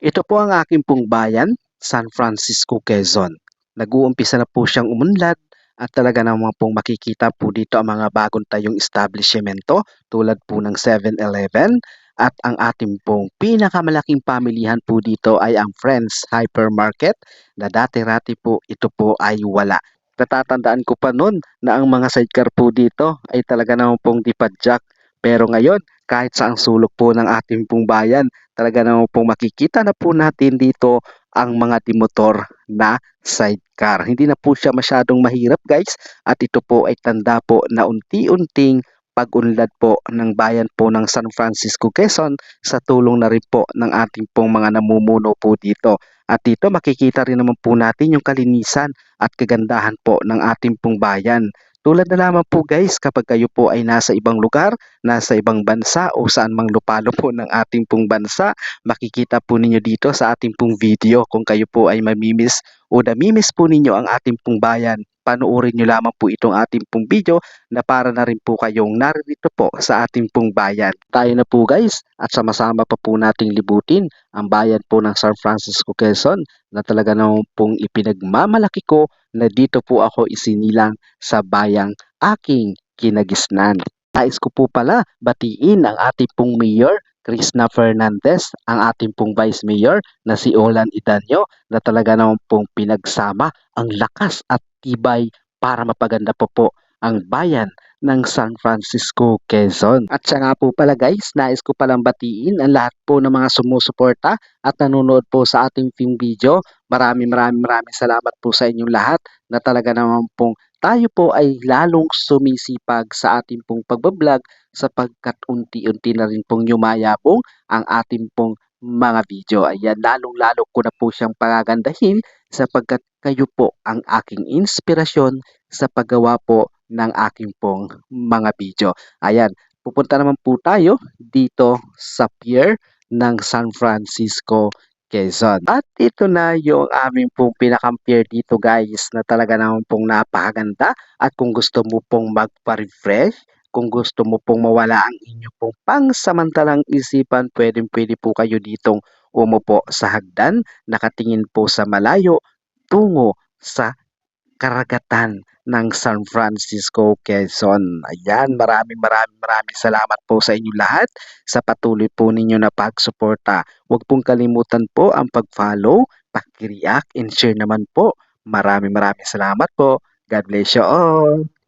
Ito po ang aking pong bayan, San Francisco, Quezon. Nag-uumpisa na po siyang umunlad at talaga naman pong makikita po dito ang mga bagong tayong establishmento tulad po ng 7-Eleven at ang ating pong pinakamalaking pamilihan po dito ay ang Friends Hypermarket na dati-rati po ito po ay wala. Natatandaan ko pa noon na ang mga sidecar po dito ay talaga naman pong dipadjak pero ngayon kahit sa ang sulok po ng ating pong bayan talaga naman pong makikita na po natin dito ang mga dimotor na sidecar. Hindi na po siya masyadong mahirap guys at ito po ay tanda po na unti-unting pag-unlad po ng bayan po ng San Francisco, Quezon sa tulong na rin po ng ating pong mga namumuno po dito. At dito makikita rin naman po natin yung kalinisan at kagandahan po ng ating pong bayan. Tulad na lamang po guys kapag kayo po ay nasa ibang lugar, nasa ibang bansa o saan mang lupalo po ng ating pong bansa, makikita po ninyo dito sa ating pong video kung kayo po ay mamimiss o namimiss po ninyo ang ating pong bayan. Panoorin nyo lamang po itong ating pong video na para na rin po kayong naririto po sa ating pong bayan. Tayo na po guys at sama-sama pa po nating libutin ang bayan po ng San Francisco Quezon na talaga naman pong ipinagmamalaki ko na dito po ako isinilang sa bayang aking kinagisnan. Nais ko po pala batiin ang ating pong mayor Krishna Fernandez, ang ating pong vice mayor na si Olan Idanyo na talaga naman pong pinagsama ang lakas at tibay para mapaganda po po ang bayan ng San Francisco, Quezon. At siya nga po pala guys, nais ko palang batiin ang lahat po ng mga sumusuporta at nanonood po sa ating film video. Maraming maraming maraming salamat po sa inyong lahat na talaga naman pong tayo po ay lalong sumisipag sa ating pong pagbablog sapagkat unti-unti na rin pong yumayabong ang ating pong mga video. Ayan, lalong-lalo ko na po siyang pagagandahin sapagkat kayo po ang aking inspirasyon sa paggawa po ng aking pong mga video. Ayan, pupunta naman po tayo dito sa pier ng San Francisco, Quezon. At ito na yung aming pong pinaka-pier dito guys na talaga naman pong napakaganda. At kung gusto mo pong magpa-refresh, kung gusto mo pong mawala ang inyong pong pangsamantalang isipan, pwedeng pwede po kayo ditong umupo sa hagdan, nakatingin po sa malayo, tungo sa karagatan ng San Francisco, Quezon. Ayan, maraming maraming maraming salamat po sa inyo lahat sa patuloy po ninyo na pagsuporta. Huwag pong kalimutan po ang pag-follow, pag-react, and share naman po. Maraming maraming salamat po. God bless you all.